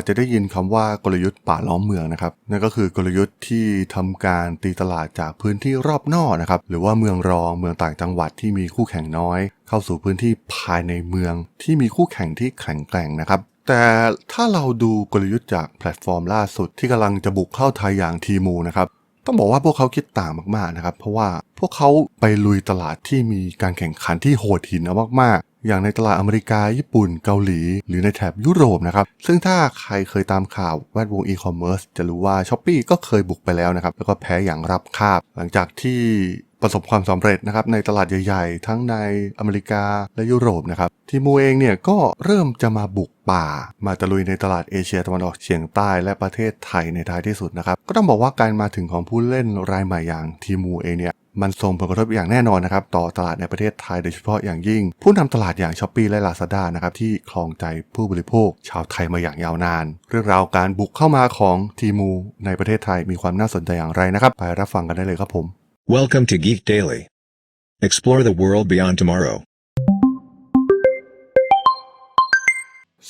อาจจะได้ยินคำว่ากลยุทธ์ป่าล้อมเมืองนะครับนั่นก็คือกลยุทธ์ที่ทำการตีตลาดจากพื้นที่รอบนอกนะครับหรือว่าเมืองรองเมืองต่างจังหวัดที่มีคู่แข่งน้อย เข้าสู่พื้นที่ภายในเมืองที่มีคู่แข่งที่แข็งแกร่งนะครับแต่ถ้าเราดูกลยุทธ์จากแพลตฟอร์มล่าสุดที่กำลังจะบุกเข้าไทยอย่างทีมูนะครับต้องบอกว่าพวกเขาคิดต่างมากๆนะครับ เพราะว่าพวกเขาไปลุยตลาดที่มีการแข่งขันที่โหดหินมากๆ อย่างในตลาดอเมริกา ญี่ปุ่น เกาหลี หรือในแถบยุโรปนะครับ ซึ่งถ้าใครเคยตามข่าวแวดวงอีคอมเมิร์ซจะรู้ว่า s h อ p e e ก็เคยบุกไปแล้วนะครับ แล้วก็แพ้อย่างรับคาบ หลังจากที่ประสบความสำเร็จนะครับในตลาดใหญ่ๆ ทั้งในอเมริกาและยุโรปนะครับทีมูเองเนี่ยก็เริ่มจะมาบุกป่า มาตะลุยในตลาดเอเชียตะวันออกเฉียงใต้และประเทศไทยในท้ายที่สุดนะครับก็ต้องบอกว่าการมาถึงของผู้เล่นรายใหม่อย่างทีมูเองเนี่ย มันส่งผลกระทบอย่างแน่นอนนะครับต่อตลาดในประเทศไทยโดยเฉพาะอย่างยิ่ง ผู้นำตลาดอย่างช้อปปีและ Lazada นะครับที่คลองใจผู้บริโภค ชาวไทยมาอย่างยาวนาน เรื่องราวการบุกเข้ามาของทีมูในประเทศไทยมีความน่าสนใจอย่างไรนะครับ ไปรับฟังกันได้เลยครับผม Welcome to Geek Daily. Explore the world beyond tomorrow.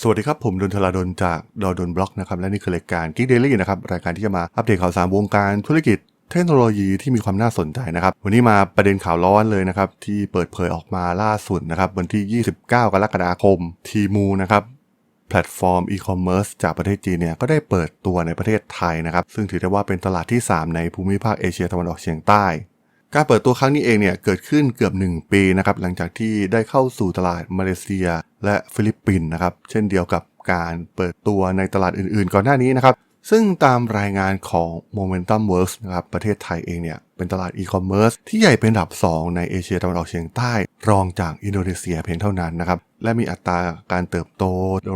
สวัสดีครับ ผมดนทลาดนจากดอดนบล็อกนะครับและนี่คือรายการ Geek Daily นะครับ รายการที่จะมาอัปเดตข่าวสารวงการธุรกิจ เทคโนโลยีที่มีความน่าสนใจนะครับ วันนี้มาประเด็นข่าวร้อนเลยนะครับ ที่เปิดเผยออกมาล่าสุดนะครับ วันที่ 29 กรกฎาคม ทีมูนะครับแพลตฟอร์มอีคอมเมิร์ซจากประเทศจีนเนี่ยก็ได้เปิดตัวในประเทศไทยนะครับ ซึ่งถือได้ว่าเป็นตลาดที่ 3 ในภูมิภาคเอเชียตะวันออกเฉียงใต้ การเปิดตัวครั้งนี้เองเนี่ยเกิดขึ้นเกือบ 1 ปีนะครับหลังจากที่ได้เข้าสู่ตลาดมาเลเซีย และฟิลิปปินส์นะครับเช่นเดียวกับการเปิดตัวในตลาดอื่นๆ ก่อนหน้านี้นะครับ ซึ่งตามรายงานของ Momentum Works นะครับประเทศไทยเองเนี่ย เป็นตลาดอีคอมเมิร์ซที่ใหญ่เป็นอันดับ 2 ในเอเชียตะวันออกเฉียงใต้ รองจากอินโดนีเซียเพียงเท่านั้นนะครับ และมีอัตราการเติบโต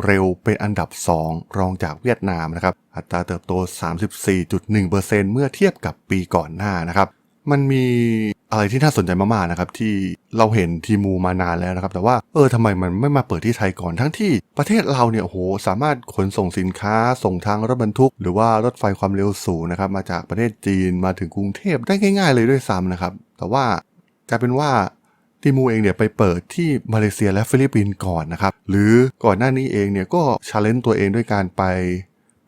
เร็วเป็นอันดับ 2 รองจากเวียดนามนะครับ อัตราเติบโต 34.1%เมื่อเทียบกับปีก่อนหน้านะครับ มันมีอะไรที่น่าสนใจมากๆนะครับที่เราเห็นทีมูมานานแล้วนะครับ แต่ว่าเออทำไมมันไม่มาเปิดที่ไทยก่อนทั้งที่ประเทศเราเนี่ยโหสามารถขนส่งสินค้า ส่งทางรถบรรทุก หรือว่ารถไฟความเร็วสูงนะครับมาจากประเทศจีนมาถึงกรุงเทพได้ง่าย ๆ เลยด้วยซ้ำนะครับ แต่ว่ากลายเป็นว่าทีมูเองเนี่ยไปเปิดที่มาเลเซียและฟิลิปปินส์ก่อนนะครับหรือก่อนหน้านี้เองเนี่ยก็ชาเลนจ์ตัวเองด้วยการไป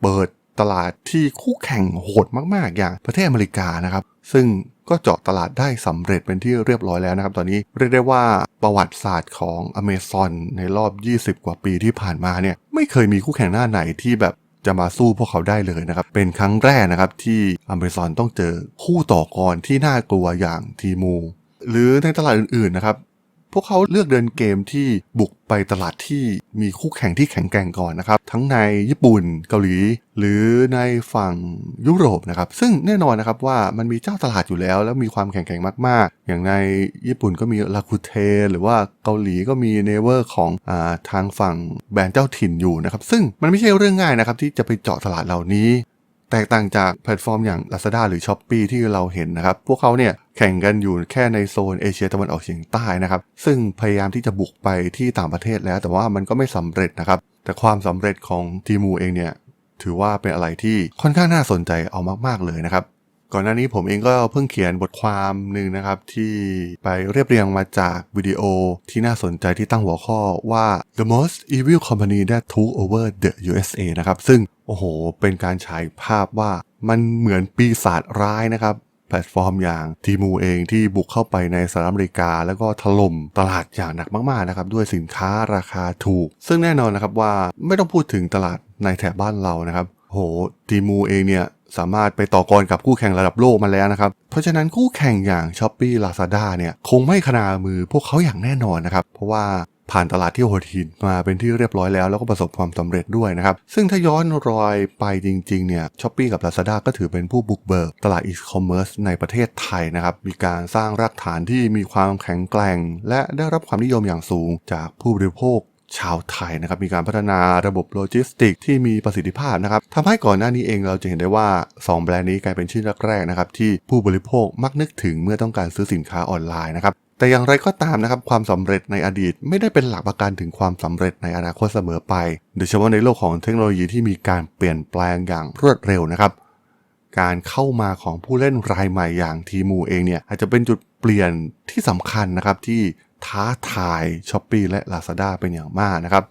เปิด ตลาดที่คู่แข่งโหดมากๆ อย่างประเทศอเมริกานะครับ ซึ่งก็เจาะตลาดได้สำเร็จเป็นที่เรียบร้อยแล้วนะครับ ตอนนี้เรียกได้ว่าประวัติศาสตร์ของอเมซอนในรอบ 20 กว่าปีที่ผ่านมาเนี่ยไม่เคยมีคู่แข่งหน้าไหนที่แบบจะมาสู้พวกเขาได้เลยนะครับ เป็นครั้งแรกนะครับที่อเมซอนต้องเจอคู่ต่อกรที่น่ากลัวอย่างทีมู หรือในตลาดอื่นๆนะครับ พวกเขาเลือกเดินเกมที่บุกไปตลาดที่มีคู่แข่งที่แข็งแกร่งก่อนนะครับ ทั้งในญี่ปุ่นเกาหลี หรือในฝั่งยุโรปนะครับ ซึ่งแน่นอนนะครับว่ามันมีเจ้าตลาดอยู่แล้ว แล้วมีความแข็งแกร่งมาก ๆ อย่างในญี่ปุ่นก็มีลาคูเท หรือว่าเกาหลีก็มีเนเวอร์ของอาทางฝั่งแบรนด์เจ้าถิ่นอยู่นะครับ ซึ่งมันไม่ใช่เรื่องง่ายนะครับที่จะไปเจาะตลาดเหล่านี้แตกต่างจากแพลตฟอร์มอย่าง Lazada หรือ s h อ p e e ที่เราเห็นนะครับ พวกเขาเนี่ย แข่งกันอยู่แค่ในโซนเอเชียตะวันออกเฉียงใต้นะครับ ซึ่งพยายามที่จะบุกไปที่ต่างประเทศแล้ว แต่ว่ามันก็ไม่สำเร็จนะครับ แต่ความสำเร็จของทีมูเองเนี่ยถือว่าเป็นอะไรที่ค่อนข้างน่าสนใจเอามากๆเลยนะครับ ก่อนหน้านี้ผมเองก็เพิ่งเขียนบทความหนึ่งนะครับ ที่ไปเรียบเรียงมาจากวิดีโอที่น่าสนใจที่ตั้งหัวข้อว่า the most evil company that took over the USA นะครับ ซึ่งโอ้โห เป็นการฉายภาพว่ามันเหมือนปีศาจร้ายนะครับ แพลตฟอร์มอย่างทีมูเองที่บุกเข้าไปในสหรัฐอเมริกา แล้วก็ถล่มตลาดอย่างหนักมากๆนะครับด้วยสินค้าราคาถูก ซึ่งแน่นอนนะครับว่าไม่ต้องพูดถึงตลาดในแถบบ้านเรานะครับโหทีมูเองเนี่ยสามารถไปต่อกรกับคู่แข่งระดับโลกมาแล้วนะครับ เพราะฉะนั้นคู่แข่งอย่าง s h อ p e e Lazada เนี่ยคงไม่ขนามือพวกเขาอย่างแน่นอนนะครับ เพราะว่า ผ่านตลาดที่โหดหินมาเป็นที่เรียบร้อยแล้ว แล้วก็ประสบความสำเร็จด้วยนะครับ ซึ่งถ้าย้อนรอยไปจริงๆเนี่ยช้อปปีกับ Lazada ก็ถือเป็นผู้บุกเบิกตลาดอีคอมเมิร์ซในประเทศไทยนะครับ มีการสร้างรากฐานที่มีความแข็งแกร่ง และได้รับความนิยมอย่างสูงจากผู้บริโภคชาวไทยนะครับมีการพัฒนาระบบโลจิสติกที่มีประสิทธิภาพนะครับทำให้ก่อนหน้านี้เองเราจะเห็นได้ว่า 2 แบรนด์นี้กลายเป็นชื่อแรกๆนะครับที่ผู้บริโภคมักนึกถึงเมื่อต้องการซื้อสินค้าออนไลน์นะครับ แต่อย่างไรก็ตามนะครับความสำเร็จในอดีต ไม่ได้เป็นหลักประกันถึงความสำเร็จในอนาคตเสมอไป โดยเฉพาะในโลกของเทคโนโลยีที่มีการเปลี่ยนแปลงอย่างรวดเร็วนะครับ การเข้ามาของผู้เล่นรายใหม่อย่างทีมูเองเนี่ยอาจจะเป็นจุดเปลี่ยนที่สำคัญนะครับที่ท้าทาย s h อ p e e และ Lazada เป็นอย่างมากนะครับ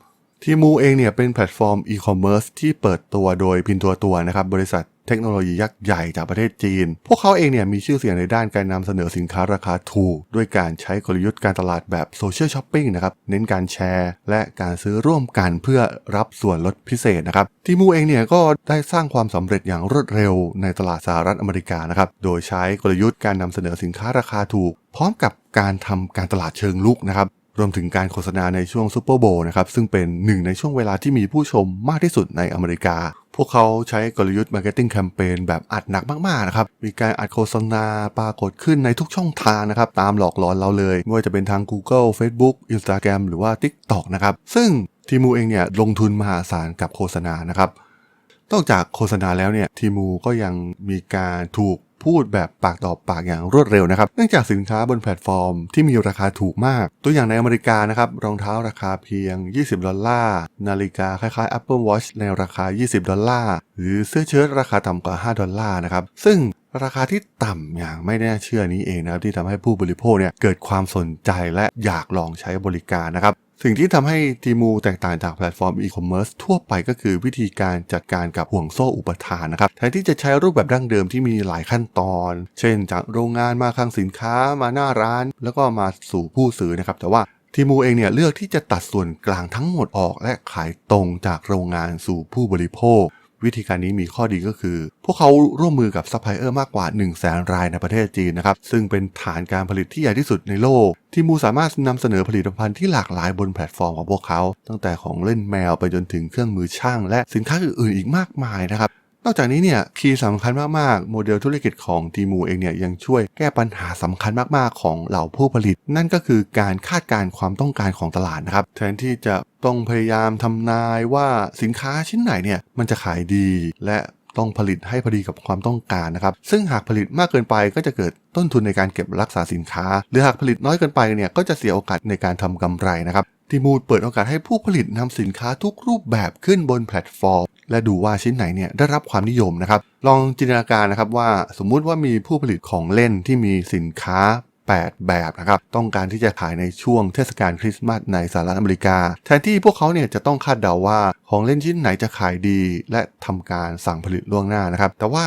ทีมูเองเนี่ยเป็นแพลตฟอร์มอีคอมเมิร์ซที่เปิดตัวโดยพินตัวตัวนะครับบริษัท เทคโนโลยียักษ์ใหญ่จากประเทศจีน พวกเขาเองเนี่ยมีชื่อเสียงในด้านการนำเสนอสินค้าราคาถูก ด้วยการใช้กลยุทธ์การตลาดแบบโซเชียลช้อปปิ้งนะครับ เน้นการแชร์ และการซื้อร่วมกันเพื่อรับส่วนลดพิเศษนะครับทีมูเองเนี่ยก็ได้สร้างความสำเร็จอย่างรวดเร็วในตลาดสหรัฐอเมริกานะครับ โดยใช้กลยุทธ์การนำเสนอสินค้าราคาถูก พร้อมกับการทำการตลาดเชิงลุกนะครับ รวมถึงการโฆษณาในช่วงซูเปอร์โบว์นะครับซึ่งเป็นหนึ่งในช่วงเวลาที่มีผู้ชมมากที่สุดในอเมริกา พวกเขาใช้กลยุทธ์มาร์เก็ตติ้งแคมเปญแบบอัดหนักมากๆนะครับมีการอัดโฆษณาปรากฏขึ้นในทุกช่องทางนะครับตามหลอกหลอนเราเลย ไม่ว่าจะเป็นทาง Google Facebook Instagram หรือว่า TikTok นะครับซึ่งทีมูเองเนี่ยลงทุนมหาศาลกับโฆษณานะครับนอกจากโฆษณาแล้วเนี่ยทีมูก็ยังมีการถูก พูดแบบปากต่อปากอย่างรวดเร็วนะครับ เนื่องจากสินค้าบนแพลตฟอร์มที่มีราคาถูกมาก ตัวอย่างในอเมริกานะครับ รองเท้าราคาเพียง 20 ดอลลาร์ นาฬิกาคล้ายๆ Apple Watch ในราคา 20 ดอลลาร์ หรือเสื้อเชิ้ตราคาต่ำกว่า 5 ดอลลาร์นะครับ ซึ่งราคาที่ต่ำอย่างไม่น่าเชื่อนี้เองนะครับที่ทำให้ผู้บริโภคเนี่ยเกิดความสนใจและอยากลองใช้บริการนะครับ สิ่งที่ทำให้ทีมูแตกต่างจากแพลตฟอร์มอีคอมเมิร์ซทั่วไปก็คือวิธีการจัดการกับห่วงโซ่อุปทานนะครับแทนที่จะใช้รูปแบบดั้งเดิมที่มีหลายขั้นตอน เช่น จากโรงงานมาคลังสินค้ามาหน้าร้าน แล้วก็มาสู่ผู้ซื้อนะครับแต่ว่าทีมูเองเนี่ยเลือกที่จะตัดส่วนกลางทั้งหมดออกและขายตรงจากโรงงานสู่ผู้บริโภค วิธีการนี้มีข้อดีก็คือ พวกเขาร่วมมือกับซัพพลายเออร์มากกว่า 1 0 0 0 0แสนรายในประเทศจีนนะครับซึ่งเป็นฐานการผลิตที่ใหญ่ที่สุดในโลก ที่มูสามารถนำเสนอผลิตภัณฑ์ที่หลากหลายบนแพลตฟอร์มของพวกเขา ตั้งแต่ของเล่นแมวไปจนถึงเครื่องมือช่าง และสินค้าอื่นๆอีกมากมายนะครับ นอกจากนี้เนี่ยคีย์สำคัญมากๆ โมเดลธุรกิจของทีมูเองเนี่ยยังช่วยแก้ปัญหาสำคัญมากๆ ของเหล่าผู้ผลิต นั่นก็คือการคาดการณ์ความต้องการของตลาดนะครับ แทนที่จะต้องพยายามทำนายว่าสินค้าชิ้นไหนเนี่ยมันจะขายดีและต้องผลิตให้พอดีกับความต้องการนะครับ ซึ่งหากผลิตมากเกินไปก็จะเกิดต้นทุนในการเก็บรักษาสินค้า หรือหากผลิตน้อยเกินไปเนี่ยก็จะเสียโอกาสในการทำกำไรนะครับ ทีมูดเปิดโอกาสให้ผู้ผลิตนำสินค้าทุกรูปแบบขึ้นบนแพลตฟอร์ม และดูว่าชิ้นไหนเนี่ยได้รับความนิยมนะครับ ลองจินตนาการนะครับว่าสมมุติว่ามีผู้ผลิตของเล่นที่มีสินค้า 8 แบบนะครับ ต้องการที่จะขายในช่วงเทศกาลคริสต์มาสในสหรัฐอเมริกา แทนที่พวกเขาเนี่ยจะต้องคาดเดาว่าของเล่นชิ้นไหนจะขายดี และทำการสั่งผลิตล่วงหน้านะครับ แต่ว่า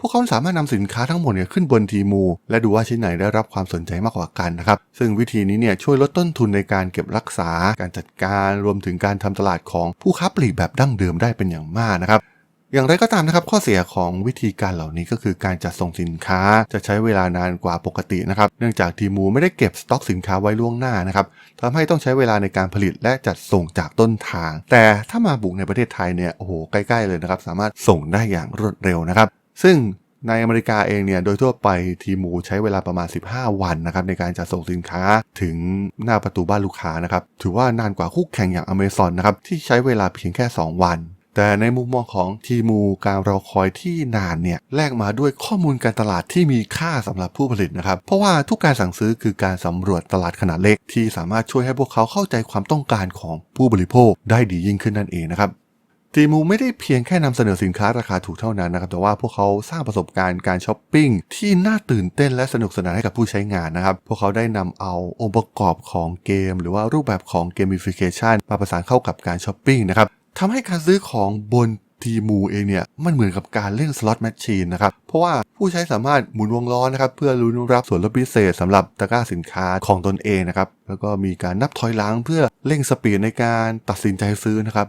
พวกเขาสามารถนำสินค้าทั้งหมดเนี่ยขึ้นบนทีมู และดูว่าชิ้นไหนได้รับความสนใจมากกว่ากันนะครับ ซึ่งวิธีนี้เนี่ยช่วยลดต้นทุนในการเก็บรักษา การจัดการรวมถึงการทำตลาดของผู้ค้าปลีกแบบดั้งเดิมได้เป็นอย่างมากนะครับอย่างไรก็ตามนะครับข้อเสียของวิธีการเหล่านี้ก็คือการจัดส่งสินค้าจะใช้เวลานานกว่าปกตินะครับเนื่องจากทีมูไม่ได้เก็บสต็อกสินค้าไว้ล่วงหน้านะครับทำให้ต้องใช้เวลาในการผลิตและจัดส่งจากต้นทาง แต่ถ้ามาบุกในประเทศไทยเนี่ยโอ้โหใกล้ๆเลยนะครับสามารถส่งได้อย่างรวดเร็วนะครับ ซึ่งในอเมริกาเองเนี่ยโดยทั่วไปทีมูใช้เวลาประมาณ 15 วันนะครับในการจัดส่งสินค้าถึงหน้าประตูบ้านลูกค้านะครับถือว่านานกว่าคู่แข่งอย่างอเมซอนนะครับที่ใช้เวลาเพียงแค่ 2 วัน แต่ในมุมมองของทีมูการรอคอยที่นานเนี่ยแลกมาด้วยข้อมูลการตลาดที่มีค่าสำหรับผู้ผลิตนะครับเพราะว่าทุกการสั่งซื้อคือการสำรวจตลาดขนาดเล็กที่สามารถช่วยให้พวกเขาเข้าใจความต้องการของผู้บริโภคได้ดียิ่งขึ้นนั่นเองนะครับ ทีมูไม่ได้เพียงแค่นำเสนอสินค้าราคาถูกเท่านั้นนะครับแต่ว่าพวกเขาสร้างประสบการณ์การช้อปปิ้งที่น่าตื่นเต้นและสนุกสนานให้กับผู้ใช้งานนะครับ พวกเขาได้นำเอาองค์ประกอบของเกม หรือว่ารูปแบบของเกมฟิเคชันมาประสานเข้ากับการช้อปปิ้งนะครับทำให้การซื้อของบนทีมูเองเนี่ยมันเหมือนกับการเล่นสล็อตแมชชีนนะครับ เพราะว่าผู้ใช้สามารถหมุนวงล้อนะครับ เพื่อลุ้นรับส่วนลดพิเศษสำหรับตะกร้าสินค้าของตนเองนะครับ แล้วก็มีการนับถอยหลังเพื่อเร่งสปีดในการตัดสินใจซื้อนะครับ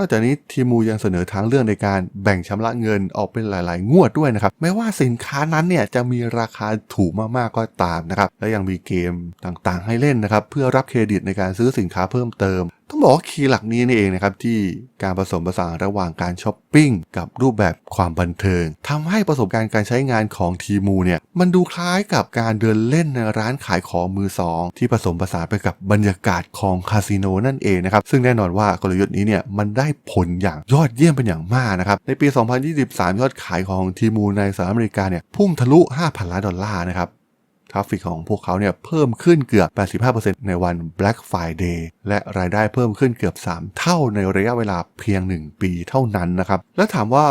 นอกจากนี้ทีมูยังเสนอทางเลือกในการแบ่งชำระเงินออกเป็นหลาย ๆ งวดด้วยนะครับไม่ว่าสินค้านั้นเนี่ยจะมีราคาถูกมาก ๆ ก็ตามนะครับและยังมีเกมต่าง ๆ ให้เล่นนะครับเพื่อรับเครดิตในการซื้อสินค้าเพิ่มเติม ต้องบอกว่าคีย์หลักนี้นี่เองนะครับที่การผสมผสานระหว่างการช้อปปิ้งกับรูปแบบความบันเทิงทำให้ประสบการณ์การใช้งานของทีมูเนี่ยมันดูคล้ายกับการเดินเล่นในร้านขายของมือสองที่ผสมผสานไปกับบรรยากาศของคาสิโนนั่นเองนะครับซึ่งแน่นอนว่ากลยุทธ์นี้เนี่ยมันได้ผลอย่างยอดเยี่ยมเป็นอย่างมากนะครับในปี 2023 ยอดขายของทีมูในสหรัฐอเมริกาเนี่ยพุ่งทะลุ 5,000 ล้านดอลลาร์นะครับ ทราฟฟิกของพวกเขาเนี่ยเพิ่มขึ้นเกือบ 85%ในวัน Black Friday และรายได้เพิ่มขึ้นเกือบ 3 เท่าในระยะเวลาเพียง 1 ปีเท่านั้นนะครับ แล้วถามว่า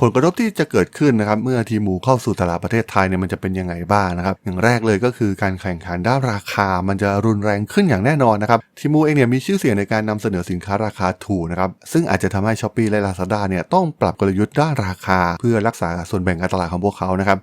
ผลกระทบที่จะเกิดขึ้นนะครับเมื่อทีมูเข้าสู่ตลาดประเทศไทยเนี่ยมันจะเป็นยังไงบ้างนะครับ อย่างแรกเลยก็คือการแข่งขันด้านราคา มันจะรุนแรงขึ้นอย่างแน่นอนนะครับทีมูเองเนี่ยมีชื่อเสียงในการนำเสนอสินค้าราคาถูกนะครับซึ่งอาจจะทำให้ช้อปปีและ Lazada เนี่ยต้องปรับกลยุทธ์ด้านราคา เพื่อรักษาส่วนแบ่งการตลาดของพวกเขานะครับ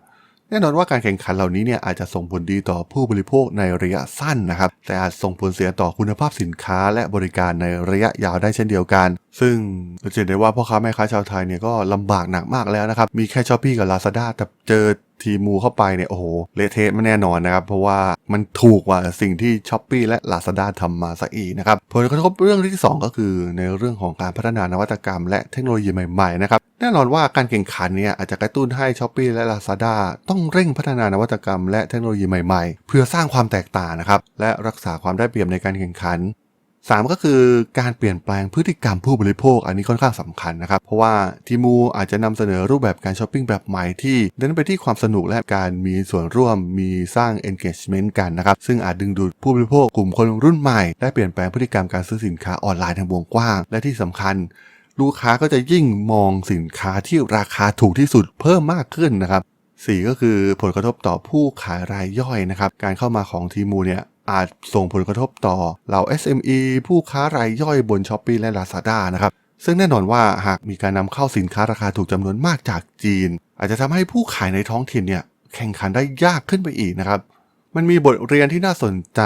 แน่นอนว่าการแข่งขันเหล่านี้เนี่ยอาจจะส่งผลดีต่อผู้บริโภคในระยะสั้นนะครับ แต่อาจส่งผลเสียต่อคุณภาพสินค้าและบริการในระยะยาวได้เช่นเดียวกัน ซึ่งเราจะเห็นได้ว่าพ่อค้าแม่ค้าชาวไทยเนี่ยก็ลำบากหนักมากแล้วนะครับ มีแค่ช้อปปี้กับ Lazada แต่เจอ ทีมูเข้าไปเนี่ยโอ้โหเละเทะไม่แน่นอนนะครับ เพราะว่ามันถูกกว่าสิ่งที่ช้อปปีและ Lazada ทำมาซะอีกนะครับผลกระทบเรื่องที่สองก็คือในเรื่องของการพัฒนานวัตกรรม และเทคโนโลยีใหม่ๆนะครับแน่นอนว่าการแข่งขันเนี่ยอาจจะกระตุ้นให้ s h อ p e e และ Lazada ต้องเร่งพัฒนานวัตกรรม และเทคโนโลยีใหม่ๆ เพื่อสร้างความแตกต่างนะครับและรักษาความได้เปรียบในการแข่งขัน 3 ก็คือการเปลี่ยนแปลงพฤติกรรมผู้บริโภค อันนี้ค่อนข้างสำคัญนะครับ เพราะว่าทีมูอาจจะนำเสนอรูปแบบการช้อปปิ้งแบบใหม่ที่เน้นไปที่ความสนุกและการมีส่วนร่วมมีสร้าง engagement กันนะครับ ซึ่งอาจดึงดูดผู้บริโภคกลุ่มคนรุ่นใหม่และเปลี่ยนแปลงพฤติกรรมการซื้อสินค้าออนไลน์ทางวงกว้าง และที่สำคัญ ลูกค้าก็จะยิ่งมองสินค้าที่ราคาถูกที่สุดเพิ่มมากขึ้นนะครับสี่ก็คือผลกระทบต่อผู้ขายรายย่อยนะครับ การเข้ามาของทีมูเนี่ย อาจส่งผลกระทบต่อเหล่า SME ผู้ค้ารายย่อยบน s h อ p e e และ Lazada นะครับซึ่งแน่นอนว่าหากมีการนำเข้าสินค้าราคาถูกจำนวนมากจากจีน อาจจะทำให้ผู้ขายในท้องถิ่นเนี่ยแข่งขันได้ยากขึ้นไปอีกนะครับมันมีบทเรียนที่น่าสนใจ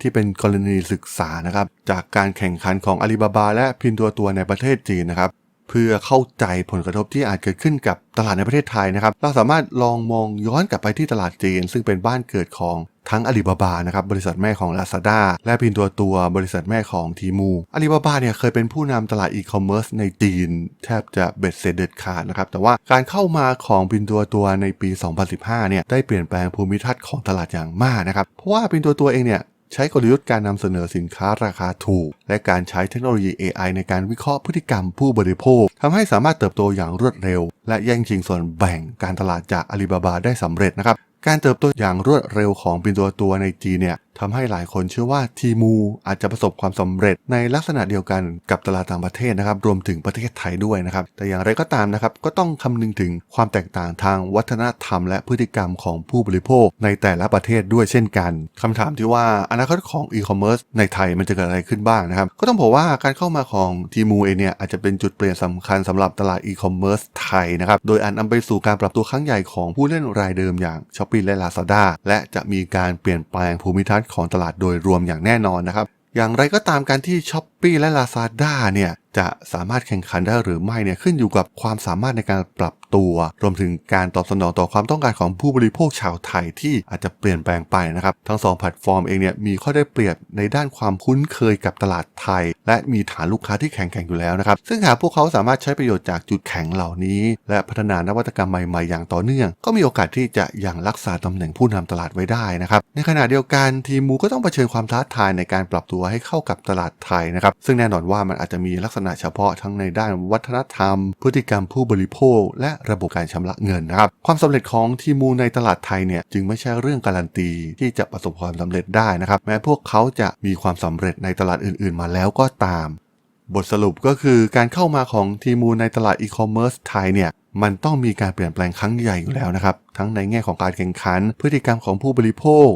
ที่เป็นกรณีศึกษานะครับจากการแข่งขันของอาลีบาบาและพินตัวตัวในประเทศจีนนะครับ เพื่อเข้าใจผลกระทบที่อาจเกิดขึ้นกับตลาดในประเทศไทยนะครับ เราสามารถลองมองย้อนกลับไปที่ตลาดจีน ซึ่งเป็นบ้านเกิดของทั้งอาลีบาบานะครับบริษัทแม่ของ Lazada และพินตัวตัวบริษัทแม่ของทีมูอาลีบาบาเนี่ยเคยเป็นผู้นำตลาดอีคอมเมิร์ซในจีน แทบจะเบ็ดเสร็จเด็ดขาดนะครับ แต่ว่าการเข้ามาของพินตัวตัวในปี 2015 เนี่ยได้เปลี่ยนแปลงภูมิทัศน์ของตลาดอย่างมากนะครับ เพราะว่าพินตัวตัวเองเนี่ย ใช้กลยุทธ์การนำเสนอสินค้าราคาถูก และการใช้เทคโนโลยี AI ในการวิเคราะห์พฤติกรรมผู้บริโภคทำให้สามารถเติบโตอย่างรวดเร็ว และแย่งชิงส่วนแบ่งการตลาดจากอาลีบาบาได้สำเร็จนะครับ การเติบโตอย่างรวดเร็วของปินตัวตัวในจีนเนี่ยทำให้หลายคนเชื่อว่าทีมูอาจจะประสบความสำเร็จในลักษณะเดียวกันกับตลาดต่างประเทศนะครับ รวมถึงประเทศไทยด้วยนะครับ แต่อย่างไรก็ตามนะครับ ก็ต้องคำนึงถึงความแตกต่างทางวัฒนธรรม และพฤติกรรมของผู้บริโภคในแต่ละประเทศด้วยเช่นกันคำถามที่ว่าอนาคตของอีคอมเมิร์ซในไทยมันจะเกิดอะไรขึ้นบ้างนะครับ ก็ต้องบอกว่าการเข้ามาของทีมูเองเนี่ยอาจจะเป็นจุดเปลี่ยนสำคัญสำหรับตลาดอีคอมเมิร์ซไทยนะครับ โดยอาจนำไปสู่การปรับตัวครั้งใหญ่ของผู้เล่นรายเดิมอย่าง s h อ p ปีและ Lazada และจะมีการเปลี่ยนแปลงภูมิทัศน์ของตลาดโดยรวมอย่างแน่นอนนะครับอย่างไรก็ตามการที่ช้อป e e และ Lazada เนี่ยจะสามารถแข่งขันได้หรือไม่เนี่ยขึ้นอยู่กับความสามารถในการปรับตัว รวมถึงการตอบสนองต่อความต้องการของผู้บริโภคชาวไทยที่อาจจะเปลี่ยนแปลงไปนะครับ ทั้งสองแพลตฟอร์มเองเนี่ยมีข้อได้เปรียบในด้านความคุ้นเคยกับตลาดไทย และมีฐานลูกค้าที่แข็งแกร่งอยู่แล้วนะครับ ซึ่งหากพวกเขาสามารถใช้ประโยชน์จากจุดแข็งเหล่านี้ และพัฒนานวัตกรรมใหม่ๆ อย่างต่อเนื่อง ก็มีโอกาสที่จะยังรักษาตำแหน่งผู้นำตลาดไว้ได้นะครับในขณะเดียวกันทีมูก็ต้องเผชิญความท้าทายในการปรับตัวให้เข้ากับตลาดไทยนะครับซึ่งแน่นอนว่ามันอาจจะมีลักษณะเฉพาะทั้งในด้านวัฒนธรรม พฤติกรรมผู้บริโภค และระบบการชำระเงินนะครับ ความสำเร็จของทีมูในตลาดไทยเนี่ยจึงไม่ใช่เรื่องการันตีที่จะประสบความสำเร็จได้นะครับ แม้พวกเขาจะมีความสำเร็จในตลาดอื่น ๆ มาแล้วก็ตาม บทสรุปก็คือการเข้ามาของทีมูในตลาดอีคอมเมิร์ซไทยเนี่ยมันต้องมีการเปลี่ยนแปลงครั้งใหญ่อยู่แล้วนะครับ ทั้งในแง่ของการแข่งขัน พฤติกรรมของผู้บริโภค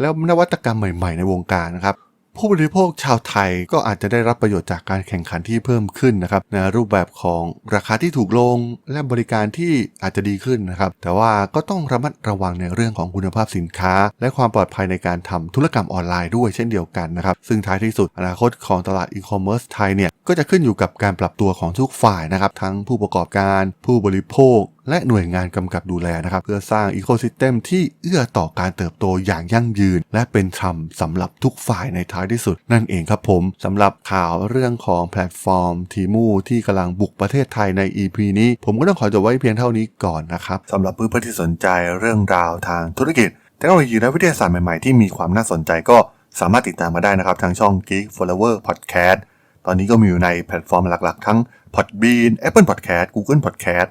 และนวัตกรรมใหม่ ๆ ในวงการนะครับ ผู้บริโภคชาวไทยก็อาจจะได้รับประโยชน์จากการแข่งขันที่เพิ่มขึ้นนะครับในรูปแบบของราคาที่ถูกลงและบริการที่อาจจะดีขึ้นนะครับ แต่ว่าก็ต้องระมัดระวังในเรื่องของคุณภาพสินค้า และความปลอดภัยในการทำธุรกรรมออนไลน์ด้วยเช่นเดียวกันนะครับ ซึ่งท้ายที่สุดอนาคตของตลาดอีคอมเมิร์ซไทยเนี่ยก็จะขึ้นอยู่กับการปรับตัวของทุกฝ่ายนะครับ ทั้งผู้ประกอบการ ผู้บริโภค และหน่วยงานกำกับดูแลนะครับ เพื่อสร้างอีโคซิสเต็มที่เอื้อต่อการเติบโตอย่างยั่งยืน และเป็นธรรมสำหรับทุกฝ่ายในท้ายที่สุด นั่นเองครับผมสำหรับข่าวเรื่องของแพลตฟอร์มทีมูที่กำลังบุกประเทศไทยใน EP นี้ ผมก็ต้องขอจบไว้เพียงเท่านี้ก่อนนะครับสำหรับเพื่อนๆที่สนใจเรื่องราวทางธุรกิจเทคโนโลยีและวิทยาศาสตร์ใหม่ๆที่มีความน่าสนใจก็สามารถติดตามมาได้นะครับทางช่อง Geek Flower Podcast ตอนนี้ก็มีอยู่ในแพลตฟอร์มหลักๆ ทั้ง Podbean Apple Podcast Google Podcast